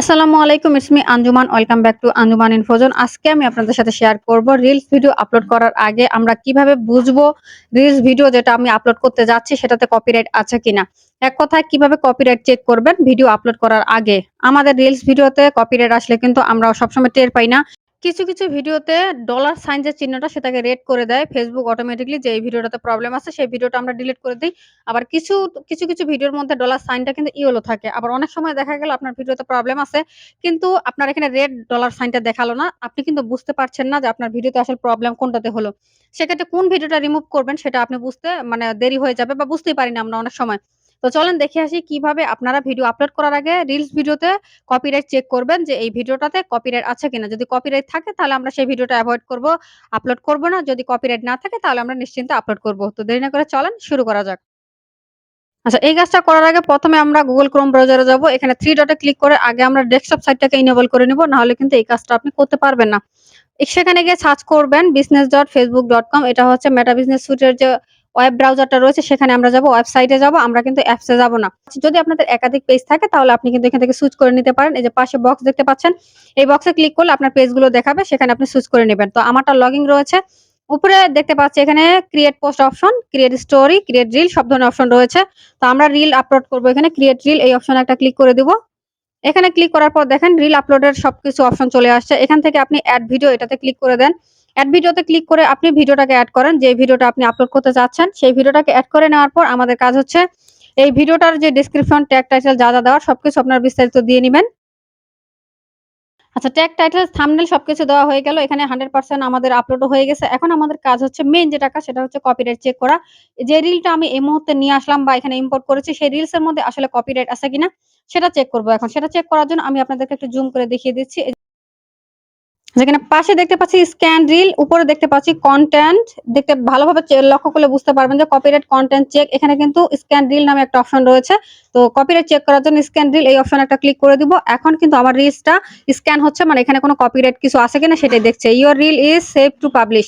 আসসালামু আলাইকুম ইসমি Anjuman welcome back to Anjuman infozone আজকে আমি আপনাদের সাথে শেয়ার করব রিলস ভিডিও আপলোড করার আগে আমরা কীভাবে বুঝব রিলস ভিডিও যেটা আমি আপলোড করতে যাচ্ছি, সেটাতে কপিরাইট আছে কিনা। এক কথায়, কীভাবে কপিরাইট চেক করবেন ভিডিও আপলোড করার আগে? আমাদের রিলস ভিডিওতে কপিরাইট আসলে কিন্তু আমরা সবসময় টের পাই না। কিছু, কিছু ভিডিওতে ডলার সাইন যে চিহ্নটা সেটাকে রেড করে দেয় ফেসবুক অটোমেটিকলি যে ভিডিওটাতে প্রবলেম আছে সেই ভিডিওটা আমরা ডিলিট করে দিই আবার কিছু, কিছু, কিছু ভিডিওর মধ্যে ডলার সাইনটা কিন্তু ইয়েলো থাকে। আবার অনেক সময় দেখা গেল আপনার ভিডিওতে প্রবলেম আছে কিন্তু আপনার এখানে রেড ডলার সাইনটা দেখাল না। আপনি কিন্তু বুঝতে পারছেন না যে আপনার ভিডিওতে আসলে প্রবলেম কোনটাতে হলো। সেক্ষেত্রে কোন ভিডিওটা রিমুভ করবেন সেটা আপনি বুঝতে মানে দেরি হয়ে যাবে বা বুঝতেই পারি না আমরা অনেক সময়। তো চলেন দেখে আসি কীভাবে আপনারা ভিডিও আপলোড করার আগে রিলস ভিডিওতে কপিরাইট চেক করবেন যে এই ভিডিওটাতে কপিরাইট আছে কিনা। যদি কপিরাইট থাকে তাহলে আমরা সেই ভিডিওটা অ্যাভয়েড করব, আপলোড করব না। যদি কপিরাইট না থাকে তাহলে আমরা নিশ্চিন্তে আপলোড করব। তো দেরি না করে চলেন শুরু করা যাক। আচ্ছা এই কাজটা করার আগে প্রথমে আমরা গুগল ক্রোম ব্রাউজারে যাব। এখানে থ্রি ডটে ক্লিক করে আগে আমরা ডেস্কটপ সাইটটাকে ইনেবল করে নিব। না হলে কিন্তু এই কাজটা আপনি করতে পারবেন না। সেখানে গিয়ে সার্চ করবেন business dot Facebook dot com এটা হচ্ছে মেটা বিজনেস সুইটের যে ওয়েব ব্রাউজারটা রয়েছে, সেখানে আমরা যাব, ওয়েবসাইটে যাব, আমরা কিন্তু অ্যাপসে যাব না। যদি আপনাদের একাধিক পেজ থাকে, তাহলে আপনি কিন্তু এখান থেকে সুইচ করে নিতে পারেন। এই যে পাশে বক্স দেখতে পাচ্ছেন, এই বক্সে ক্লিক করলে আপনার পেজগুলো দেখাবে, সেখানে আপনি সুইচ করে নেবেন। তো আমারটা লগইন রয়েছে। উপরে দেখতে পাচ্ছি এখানে create post option create story create reel সব ধরনের অপশন রয়েছে। তো আমরা রিল আপলোড করব এখানে ক্রিয়েট রিল এই অপশনে একটা ক্লিক করে দিব। এখানে ক্লিক করার পর দেখেন রিল আপলোডের সবকিছু অপশন চলে আসছে। এখান থেকে আপনি অ্যাড ভিডিও এটাতে ক্লিক করে দেন। অ্যাড ভিডিওতে ক্লিক করে আপনি ভিডিওটাকে অ্যাড করেন। যে ভিডিওটা আপনি আপলোড করতে চাচ্ছেন, সেই ভিডিওটাকে অ্যাড করে নেওয়ার পর আমাদের কাজ হচ্ছে এই ভিডিওটার যে ডিসক্রিপশন ট্যাগ টাইটেল যা যা দেওয়ার সবকিছু আপনার বিস্তারিত দিয়ে নেবেন। আচ্ছা ট্যাগ টাইটেল থাম্বনেল সবকিছু দেওয়া হয়ে গেল। এখানে 100% আমাদের আপলোড হয়ে গেছে। এখন আমাদের কাজ হচ্ছে মেইন যেটা কাজ সেটা হচ্ছে কপিরাইট চেক করা। যে রিলটা আমি এই মুহূর্তে নিয়ে আসলাম বা এখানে ইম্পোর্ট করেছি, সেই রিলস এর মধ্যে আসলে কপিরাইট আছে কিনা, সেটা চেক করব এখন। সেটা চেক করার জন্য আমি আপনাদেরকে একটু জুম করে দেখিয়ে দিচ্ছি। যেখানে পাশে দেখতে পাচ্ছি স্ক্যান রিল উপরে দেখতে পাচ্ছি কন্টেন্ট দেখতে ভালোভাবে লক্ষ্য করলে বুঝতে পারবেন যে কপিরাইট কন্টেন্ট চেক এখানে কিন্তু স্ক্যান রিল নামে একটা অপশন রয়েছে। তো কপিরাইট চেক করার জন্য স্ক্যান রিল এই অপশন একটা ক্লিক করে দিব। এখন কিন্তু আমার রিলসটা স্ক্যান হচ্ছে মানে এখানে কোনো কপিরাইট কিছু আছে কিনা সেটাই দেখছে। Your reel is save to publish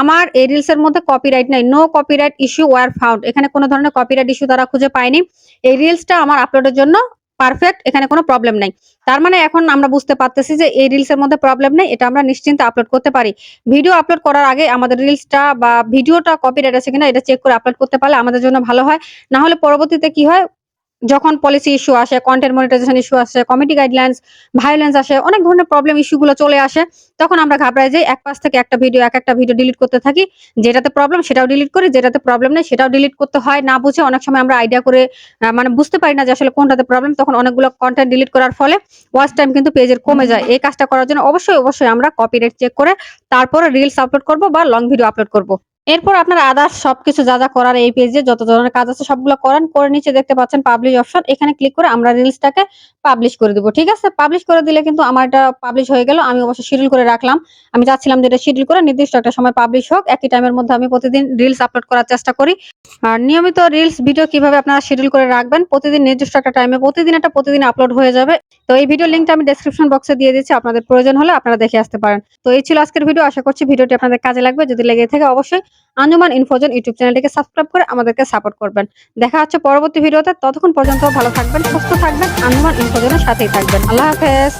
আমার এই রিলস এর মধ্যে কপিরাইট নাই। No copyright issue were found এখানে কোনো ধরনের কপিরাইট ইস্যু তারা খুঁজে পায়নি। এই রিলসটা আমার আপলোডের জন্য পারফেক্ট এখানে কোনো প্রবলেম নাই। তার মানে এখন আমরা বুঝতে পারতেছি যে এই রিলস এর মধ্যে প্রবলেম নেই, এটা আমরা নিশ্চিন্তে আপলোড করতে পারি। ভিডিও আপলোড করার আগে আমাদের রিলসটা বা ভিডিওটা কপিরাইট আছে কিনা, এটা চেক করে আপলোড করতে পারলে আমাদের জন্য ভালো হয়। না হলে পরবর্তীতে কি হয়? যখন পলিসি ইস্যু আসে কন্টেন্ট মনিটাইজেশন ইস্যু আসে কমিটি গাইডলাইন্স ভায়োলেন্স আসে, অনেক ধরনের প্রবলেম ইস্যুগুলো চলে আসে, তখন আমরা ঘাবড়াই যাই এক পাশ থেকে একটা ভিডিও এক একটা ভিডিও ডিলিট করতে থাকি, যেটাতে প্রবলেম সেটাও ডিলিট করি, যেটাতে প্রবলেম নেই সেটাও ডিলিট করতে হয়, না বুঝে অনেক সময় আমরা আইডিয়া করে মানে বুঝতে পারি না যে আসলে কোনটাতে প্রবলেম তখন অনেকগুলো কন্টেন্ট ডিলিট করার ফলে ওয়াচ টাইম কিন্তু পেজের কমে যায়। এই কাজটা করার জন্য অবশ্যই অবশ্যই আমরা কপিরাইট চেক করে তারপরে রিলস আপলোড করব বা লং ভিডিও আপলোড করব। এরপর আপনার আদার্স সবকিছু যা যা করার এই পেজে যত ধরনের কাজ আছে সবগুলো করেন, করে নিচে দেখতে পাচ্ছেন পাবলিশ অপশন এখানে ক্লিক করে আমরা রিলসটাকে পাবলিশ করে দেবো, ঠিক আছে? পাবলিশ করে দিলে কিন্তু আমার এটা পাবলিশ হয়ে গেল, আমি অবশ্যই শিডিউল করে রাখলাম। আমি চাচ্ছিলাম যে এটা শিডিউল করে নির্দিষ্ট একটা সময় পাবলিশ হোক, একই টাইমের মধ্যে আমি প্রতিদিন রিলস আপলোড করার চেষ্টা করি। আর নিয়মিত রিলস ভিডিও কীভাবে আপনারা শিডিউল করে রাখবেন, প্রতিদিন নির্দিষ্ট একটা টাইমে প্রতিদিন একটা প্রতিদিন আপলোড হয়ে যাবে। তো এই ভিডিও লিঙ্কটা আমি ডেসক্রিপশন বক্সে দিয়ে দিচ্ছি, আপনাদের প্রয়োজন হলে আপনারা দেখে আসতে পারেন। তো এই ছিল আজকের ভিডিও আশা করছি ভিডিওটি আপনাদের কাজে লাগবে। যদি লেগে থাকে অবশ্যই আনুমান ইনফোজন ইউটিউব চ্যানেলটিকে সাবস্ক্রাইব করে আমাদেরকে সাপোর্ট করবেন। দেখা হচ্ছে পরবর্তী ভিডিওতে ততক্ষণ পর্যন্ত ভালো থাকবেন, সুস্থ থাকবেন আঞ্জুমান সাথেই থাকবেন আল্লাহ হাফেজ।